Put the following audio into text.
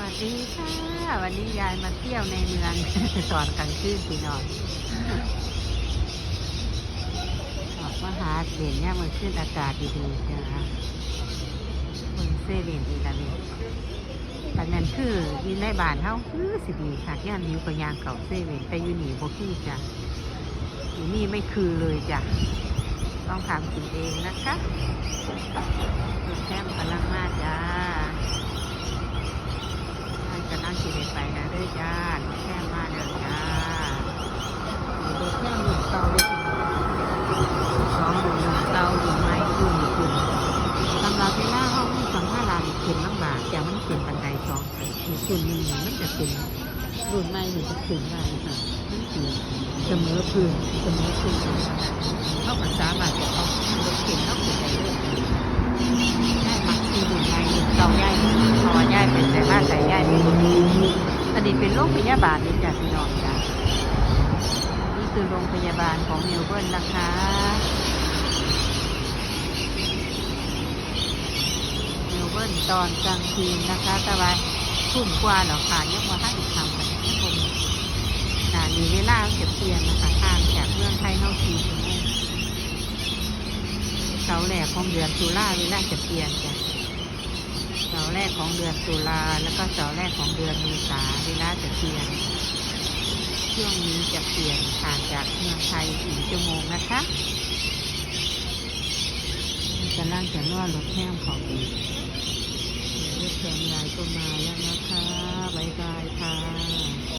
วัสดีค่ะวันนี้ยายมาเที่ยวในเมืองตอนกลางคืนพี่น้องออกมาหาเด่นเนี่ยมันขึ้นอากาศดีๆจ้าเมืองเซเว่นอีกแล้วนี่อันนั้นคืออยินในบ้านเขาคือสิดีค่ะย่านนิ้วกับยางเก่าเซเว่นแต่อยู่หนีโบ่คือจ้ะอยู่นี่ไม่คือเลยจ้ะต้องทำกินเองนะคะรถแคมพลังมาจ้า จะนั่งขี่ไปนะเด้อจ้ารถแค่มาเด้อจ้ารถแค่หนึ่งเตาเลยสองหนึ่งหนึ่งเตาหนึ่งไม้ขึ้นขึ้นสำหรับเวลาห้องสัมภาระขึ้นลำบากจะมันขึ้นบันไดสองมีขึ้นหนึ่งมันจะขึ้นรุ่นใหม่หนึ่งจะขึ้นได้ค่ะมันขึ้นเสมอพื้นเสมอพื้นเข้าก็สามารถจะเอารถเข็นเข้าไปได้เลยได้มักที่รุ่นใหม่หนึ่งเตาใหญ่พอย่ายเป็นแต่มาใส่ย่ายเป็นอั นี้เป็นโรงพยาบาลนี่จ้ะพี่น้องจ้ะนี่คือโรงพยาบาลของเมลเบิร์นนะคะเมลเบิร์นตอนกลางคืนนะคะต่ว่าทุ่มกว่าแล้วค่ะยังมาท่านอีกคำกันที่ผมนานีเวลาจะเปลี่ยนนะคะทางจากเมืองไทยเข้าทีชั่วโมงเสาแหลกของเดือนตุลาเวลาจะเปลี่ยนจ้ะาแรกของเดือนตุลาแล้วก็เสาแรกของเดือนเมษาเวลาจะเปลี่ยน ช่วงนี้จะเปลี่ยนห่างจากเมืองไทยสี่ชั่วโมงนะคะกำลังจะนวดรถแห้งของอีกเดี๋ยวรถแทนยายก็มาแล้วนะคะ บ๊ายบายค่ะ